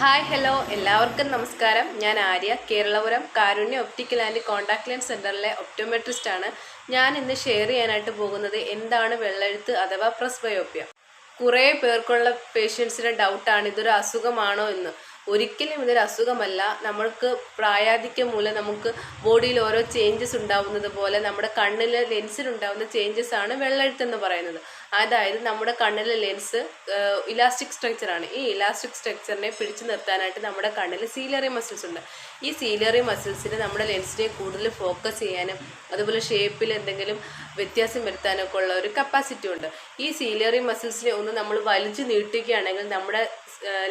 Hi hello. എല്ലാവർക്കും നമസ്കാരം. ഞാൻ Arya. Keralapuram Karunya optical and contact lens സെന്ററിലെ ഒപ്റ്റോമെട്രിസ്റ്റ് ആണ്. ഞാൻ ഇന്ന് ഷെയർ ചെയ്യാനായിട്ട് പോകുന്നത് എന്താണ് വെള്ളെഴുത്ത് അഥവാ പ്രസ്ബയോപ്യ കുറേ പേർക്കുള്ള പേഷ്യൻസിന്റെ ഡൗട്ടാണ് ഇതൊരു അസുഖമാണോ എന്ന്. ഒരിക്കലും ഇതൊരു അസുഖമല്ല. നമ്മൾക്ക് പ്രായാധിക്യം മൂലം നമുക്ക് ബോഡിയിൽ ഓരോ ചേഞ്ചസ് ഉണ്ടാവുന്നത് പോലെ നമ്മുടെ കണ്ണിലെ ലെൻസിലുണ്ടാവുന്ന ചേഞ്ചസ് ആണ് വെള്ളെഴുത്ത് എന്ന് പറയുന്നത്. അതായത് നമ്മുടെ കണ്ണിലെ ലെൻസ് ഇലാസ്റ്റിക് സ്ട്രക്ചറാണ് ഈ ഇലാസ്റ്റിക് സ്ട്രക്ചറിനെ പിടിച്ചു നിർത്താനായിട്ട് നമ്മുടെ കണ്ണിൽ സീലറി മസിൽസ് ഉണ്ട്. ഈ സീലറി മസിൽസിന് നമ്മുടെ ലെൻസിനെ കൂടുതൽ ഫോക്കസ് ചെയ്യാനും അതുപോലെ ഷേപ്പിൽ എന്തെങ്കിലും വ്യത്യാസം വരുത്താനൊക്കെ ഉള്ള ഒരു കപ്പാസിറ്റി ഉണ്ട്. ഈ സീലറി മസിൽസിനെ ഒന്ന് നമ്മൾ വലിച്ചു നീട്ടുകയാണെങ്കിൽ നമ്മുടെ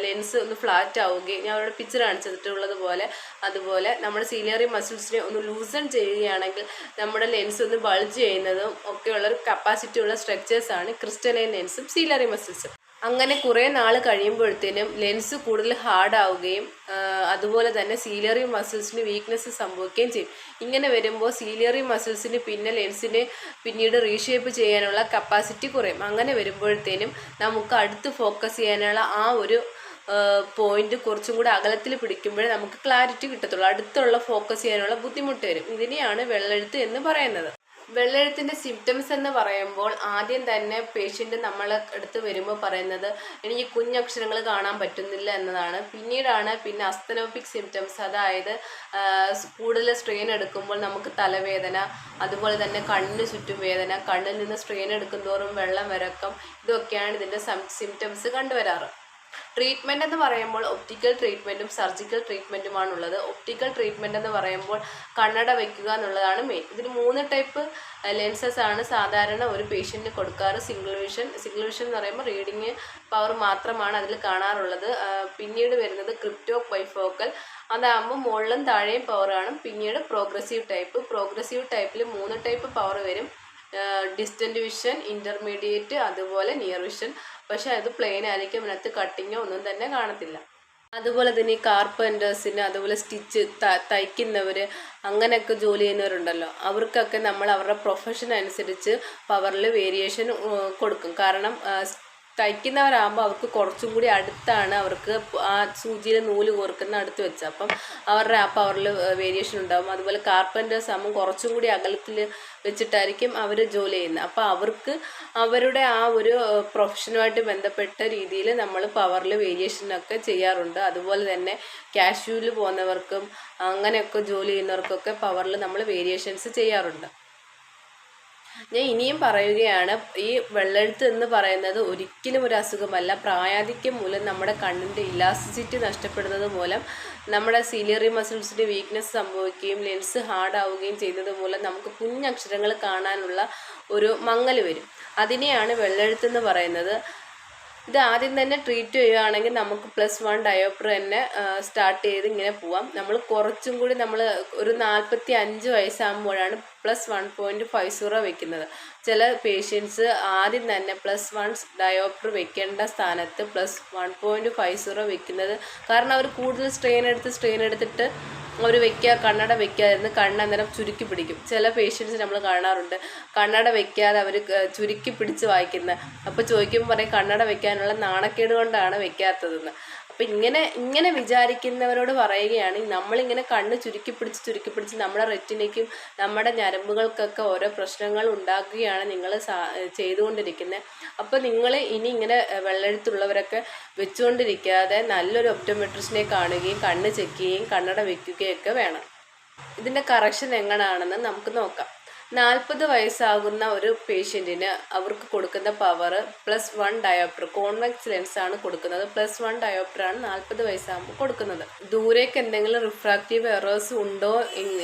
ലെൻസ് ഒന്ന് ഫ്ലാറ്റ് ആവുകയും ഞാൻ അവരുടെ പിക്ചർ കാണിച്ചിട്ടുള്ളത് പോലെ അതുപോലെ നമ്മുടെ സീനിയറി മസിൽസിനെ ഒന്ന് ലൂസൺ ചെയ്യുകയാണെങ്കിൽ നമ്മുടെ ലെൻസ് ഒന്ന് ബൾജ് ചെയ്യുന്നതും ഒക്കെയുള്ള ഒരു കപ്പാസിറ്റി ഉള്ള സ്ട്രക്ചേഴ്സാണ് ക്രിസ്റ്റലൈൻ ലെൻസും സീനിയറി മസിൽസും അങ്ങനെ കുറേ നാൾ കഴിയുമ്പോഴത്തേനും ലെൻസ് കൂടുതൽ ഹാർഡ് ആവുകയും അതുപോലെ തന്നെ സീലിയറി മസിൽസിന് വീക്ക്നെസ് സംഭവിക്കുകയും ചെയ്യും. ഇങ്ങനെ വരുമ്പോൾ സീലിയറി മസിൽസിന് പിന്നെ ലെൻസിനെ പിന്നീട് റീഷേപ്പ് ചെയ്യാനുള്ള കപ്പാസിറ്റി കുറയും. അങ്ങനെ വരുമ്പോഴത്തേനും നമുക്ക് അടുത്ത് ഫോക്കസ് ചെയ്യാനുള്ള ആ ഒരു പോയിന്റ് കുറച്ചും കൂടി അകലത്തിൽ പിടിക്കുമ്പോഴേ നമുക്ക് ക്ലാരിറ്റി കിട്ടത്തുള്ളൂ. അടുത്തുള്ള ഫോക്കസ് ചെയ്യാനുള്ള ബുദ്ധിമുട്ട് വരും. ഇതിനെയാണ് വെള്ളെഴുത്ത് എന്ന് പറയുന്നത്. വെള്ളെഴുത്തിന്റെ സിംറ്റംസ് എന്ന് പറയുമ്പോൾ ആദ്യം തന്നെ പേഷ്യന്റ് നമ്മളെ അടുത്ത് വരുമ്പോൾ പറയുന്നത് എനിക്ക് കുഞ്ഞക്ഷരങ്ങൾ കാണാൻ പറ്റുന്നില്ല എന്നതാണ്. പിന്നീടാണ് പിന്നെ അസ്തനോപിക് സിംറ്റംസ് അതായത് കൂടുതൽ സ്ട്രെയിൻ എടുക്കുമ്പോൾ നമുക്ക് തലവേദന അതുപോലെ തന്നെ കണ്ണിന് ചുറ്റും വേദന കണ്ണിൽ നിന്ന് സ്ട്രെയിൻ എടുക്കും തോറും വെള്ളം വരക്കം ഇതൊക്കെയാണ് ഇതിന്റെ സിംറ്റംസ് കണ്ടുവരാറ്. ട്രീറ്റ്മെന്റ് എന്ന് പറയുമ്പോൾ ഒപ്റ്റിക്കൽ ട്രീറ്റ്മെന്റും സർജിക്കൽ ട്രീറ്റ്മെന്റുമാണ് ഉള്ളത് ഒപ്റ്റിക്കൽ ട്രീറ്റ്മെന്റ് എന്ന് പറയുമ്പോൾ കണ്ണട വയ്ക്കുക എന്നുള്ളതാണ് മെയിൻ ഇതിന് മൂന്ന് ടൈപ്പ് ലെൻസസ് ആണ് സാധാരണ ഒരു പേഷ്യന്റിന് കൊടുക്കാറ്. സിംഗിൾ വിഷൻ സിംഗിൾ വിഷൻ എന്ന് പറയുമ്പോൾ റീഡിങ് പവർ മാത്രമാണ് അതിൽ കാണാറുള്ളത്. പിന്നീട് വരുന്നത് ക്രിപ്റ്റോ ബൈഫോക്കൽ അതാകുമ്പോൾ മുകളിലും താഴെയും പവർ കാണും പിന്നീട് പ്രോഗ്രസീവ് ടൈപ്പ് പ്രോഗ്രസീവ് ടൈപ്പിൽ മൂന്ന് ടൈപ്പ് പവർ വരും. ഡിസ്റ്റന്റ് വിഷൻ ഇന്റർമീഡിയറ്റ് അതുപോലെ നിയർ വിഷൻ പക്ഷേ അത് പ്ലെയിൻ ആയിരിക്കും അതിനകത്ത് കട്ടിങ്ങോ ഒന്നും തന്നെ കാണത്തില്ല. അതുപോലെ തന്നെ ഈ കാർപ്പന്റേഴ്സിന് അതുപോലെ സ്റ്റിച്ച് തയ്ക്കുന്നവർ അങ്ങനെയൊക്കെ ജോലി ചെയ്യുന്നവരുണ്ടല്ലോ. അവർക്കൊക്കെ നമ്മൾ അവരുടെ പ്രൊഫഷൻ അനുസരിച്ച് പവറിൽ വേരിയേഷൻ കൊടുക്കും. കാരണം തയ്ക്കുന്നവരാകുമ്പോൾ അവർക്ക് കുറച്ചും കൂടി അടുത്താണ് അവർക്ക് ആ സൂചിയിൽ നൂൽ കോർക്കുന്ന അടുത്ത് വെച്ച്. അപ്പം അവരുടെ ആ പവറിൽ വേരിയേഷൻ ഉണ്ടാകും അതുപോലെ കാർപ്പന്റേഴ്സ് ആകുമ്പോൾ കുറച്ചും കൂടി അകലത്തിൽ വെച്ചിട്ടായിരിക്കും അവർ ജോലി ചെയ്യുന്നത്. അപ്പോൾ അവർക്ക് അവരുടെ ആ ഒരു പ്രൊഫഷനുമായിട്ട് ബന്ധപ്പെട്ട രീതിയിൽ നമ്മൾ പവറിൽ വേരിയേഷനൊക്കെ ചെയ്യാറുണ്ട്. അതുപോലെ തന്നെ കാഷ്യൂവിൽ പോകുന്നവർക്കും അങ്ങനെയൊക്കെ ജോലി ചെയ്യുന്നവർക്കൊക്കെ പവറിൽ നമ്മൾ വേരിയേഷൻസ് ചെയ്യാറുണ്ട്. ഞാൻ ഇനിയും പറയുകയാണ് ഈ വെള്ളെഴുത്ത് എന്ന് പറയുന്നത് ഒരിക്കലും ഒരു അസുഖമല്ല. പ്രായാധിക്യം മൂലം നമ്മുടെ കണ്ണിന്റെ ഇലാസ്റ്റിസിറ്റി നഷ്ടപ്പെടുന്നത് മൂലം നമ്മുടെ സീലിയറി മസിൽസിന്റെ വീക്ക്നെസ് സംഭവിക്കുകയും ലെൻസ് ഹാർഡ് ആവുകയും ചെയ്യുന്നത് മൂലം നമുക്ക് കുഞ്ഞക്ഷരങ്ങൾ കാണാനുള്ള ഒരു മങ്ങൽ വരും. അതിനെയാണ് വെള്ളെഴുത്ത് എന്ന് പറയുന്നത്. ഇത് ആദ്യം തന്നെ ട്രീറ്റ് ചെയ്യുകയാണെങ്കിൽ നമുക്ക് പ്ലസ് വൺ ഡയോപ്റ്റർ തന്നെ സ്റ്റാർട്ട് ചെയ്ത് ഇങ്ങനെ പോവാം. നമ്മൾ കുറച്ചും കൂടി നമ്മൾ ഒരു നാൽപ്പത്തി അഞ്ച് വയസ്സാകുമ്പോഴാണ് plus one point five zero വെക്കുന്നത്. ചില പേഷ്യൻസ് ആദ്യം തന്നെ പ്ലസ് വൺ ഡയോപ്റ്റർ വെക്കേണ്ട സ്ഥാനത്ത് plus one point five zero വെക്കുന്നത്. കാരണം അവർ കൂടുതൽ സ്ട്രെയിൻ എടുത്ത് സ്ട്രെയിൻ എടുത്തിട്ട് അവർ വെക്കുക കണ്ണട വെക്കാതിരുന്ന് കണ്ണ് അന്നേരം ചുരുക്കി പിടിക്കും. ചില പേഷ്യൻസ് നമ്മൾ കാണാറുണ്ട് കണ്ണട വെക്കാതെ അവർ ചുരുക്കി പിടിച്ച് വായിക്കുന്നത് അപ്പോൾ ചോദിക്കുമ്പോൾ പറയും കണ്ണട വെക്കാനുള്ള നാണക്കേട് കൊണ്ടാണ് വെക്കാത്തതെന്ന്. അപ്പം ഇങ്ങനെ ഇങ്ങനെ വിചാരിക്കുന്നവരോട് പറയുകയാണ് നമ്മളിങ്ങനെ കണ്ണ് ചുരുക്കി പിടിച്ച് ചുരുക്കി പിടിച്ച് നമ്മുടെ റെറ്റിനയ്ക്കും നമ്മുടെ ഞരമ്പുകൾക്കൊക്കെ ഓരോ പ്രശ്നങ്ങൾ ഉണ്ടാക്കുകയാണ് നിങ്ങൾ ചെയ്തുകൊണ്ടിരിക്കുന്നത് അപ്പോൾ നിങ്ങൾ ഇനി ഇങ്ങനെ വെള്ളെഴുത്തുള്ളവരൊക്കെ വെച്ചുകൊണ്ടിരിക്കാതെ നല്ലൊരു ഒപ്റ്റോമെട്രിസ്റ്റിനെ കാണുകയും കണ്ണ് ചെക്ക് ചെയ്യുകയും കണ്ണട വയ്ക്കുകയൊക്കെ വേണം. ഇതിന്റെ കറക്ഷൻ എങ്ങനെയാണെന്ന് നമുക്ക് നോക്കാം. നാൽപ്പത് വയസ്സാകുന്ന ഒരു പേഷ്യന്റിന് അവർക്ക് കൊടുക്കുന്ന power plus one diopter convex lens ആണ് കൊടുക്കുന്നത്. പ്ലസ് വൺ ഡയോപ്റ്റർ ആണ് നാൽപ്പത് വയസ്സാകുമ്പോൾ കൊടുക്കുന്നത്. ദൂരേക്ക് എന്തെങ്കിലും റിഫ്രാക്റ്റീവ് എറേഴ്സ് ഉണ്ടോ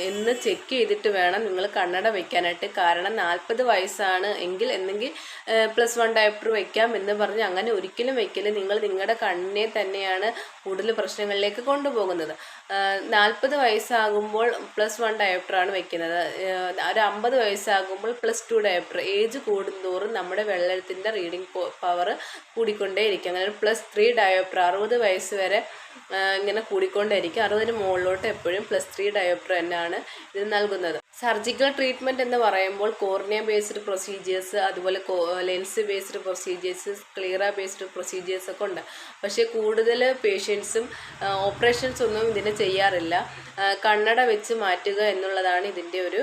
എന്ന് ചെക്ക് ചെയ്തിട്ട് വേണം നിങ്ങൾ കണ്ണട വെക്കാനായിട്ട്. കാരണം നാൽപ്പത് വയസ്സാണ് എങ്കിൽ എന്തെങ്കിൽ പ്ലസ് വൺ ഡയോപ്റ്റർ വെക്കാം എന്ന് പറഞ്ഞ് അങ്ങനെ ഒരിക്കലും വെക്കില്ല നിങ്ങൾ നിങ്ങളുടെ കണ്ണിനെ തന്നെയാണ് കൂടുതൽ പ്രശ്നങ്ങളിലേക്ക് കൊണ്ടുപോകുന്നത്. നാൽപ്പത് വയസ്സാകുമ്പോൾ പ്ലസ് വൺ ഡയോപ്റ്റർ ആണ് വെക്കുന്നത്. ഒരു അമ്പത് വയസ്സാകുമ്പോൾ പ്ലസ് ടു ഡയപ്പർ ഏജ് കൂടുന്തോറും നമ്മുടെ വെള്ളത്തിന്റെ റീഡിങ് പവർ കൂടിക്കൊണ്ടേയിരിക്കും. അങ്ങനെ പ്ലസ് ത്രീ ഡയോപ്റ്റർ അറുപത് വയസ്സ് വരെ ഇങ്ങനെ കൂടിക്കൊണ്ടേയിരിക്കും. അറുപതിന് മുകളിലോട്ട് എപ്പോഴും പ്ലസ് ത്രീ ഡയോപ്റ്റർ തന്നെയാണ് ഇത് നൽകുന്നത്. സർജിക്കൽ ട്രീറ്റ്മെന്റ് എന്ന് പറയുമ്പോൾ കോർണിയ ബേസ്ഡ് പ്രൊസീജിയേഴ്സ് അതുപോലെ lens based procedures sclera based procedures ഒക്കെ ഉണ്ട്. പക്ഷേ കൂടുതൽ പേഷ്യൻസും ഓപ്പറേഷൻസ് ഒന്നും ഇതിന് ചെയ്യാറില്ല. കണ്ണട വെച്ച് മാറ്റുക എന്നുള്ളതാണ് ഇതിന്റെ ഒരു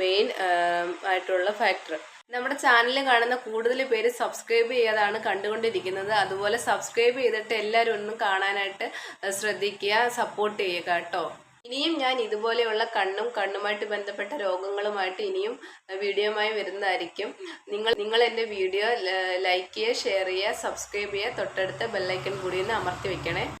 മെയിൻ ആയിട്ടുള്ള ഫാക്ടർ നമ്മുടെ ചാനൽ കാണുന്ന കൂടുതൽ പേര് സബ്സ്ക്രൈബ് ചെയ്യാതാണ് കണ്ടുകൊണ്ടിരിക്കുന്നത്. അതുപോലെ സബ്സ്ക്രൈബ് ചെയ്തിട്ട് എല്ലാവരും ഒന്നും കാണാനായിട്ട് ശ്രദ്ധിക്കുക സപ്പോർട്ട് ചെയ്യുക കേട്ടോ. ഇനിയും ഞാൻ ഇതുപോലെയുള്ള കണ്ണും കണ്ണുമായിട്ട് ബന്ധപ്പെട്ട രോഗങ്ങളുമായിട്ട് ഇനിയും വീഡിയോമായി വരുന്നതായിരിക്കും. നിങ്ങൾ നിങ്ങൾ എന്റെ വീഡിയോ ലൈക്ക് ചെയ്യുക ഷെയർ ചെയ്യുക സബ്സ്ക്രൈബ് ചെയ്യുക തൊട്ടടുത്ത ബെല്ലൈക്കൺ കൂടി ഒന്ന് അമർത്തി വെക്കണേ.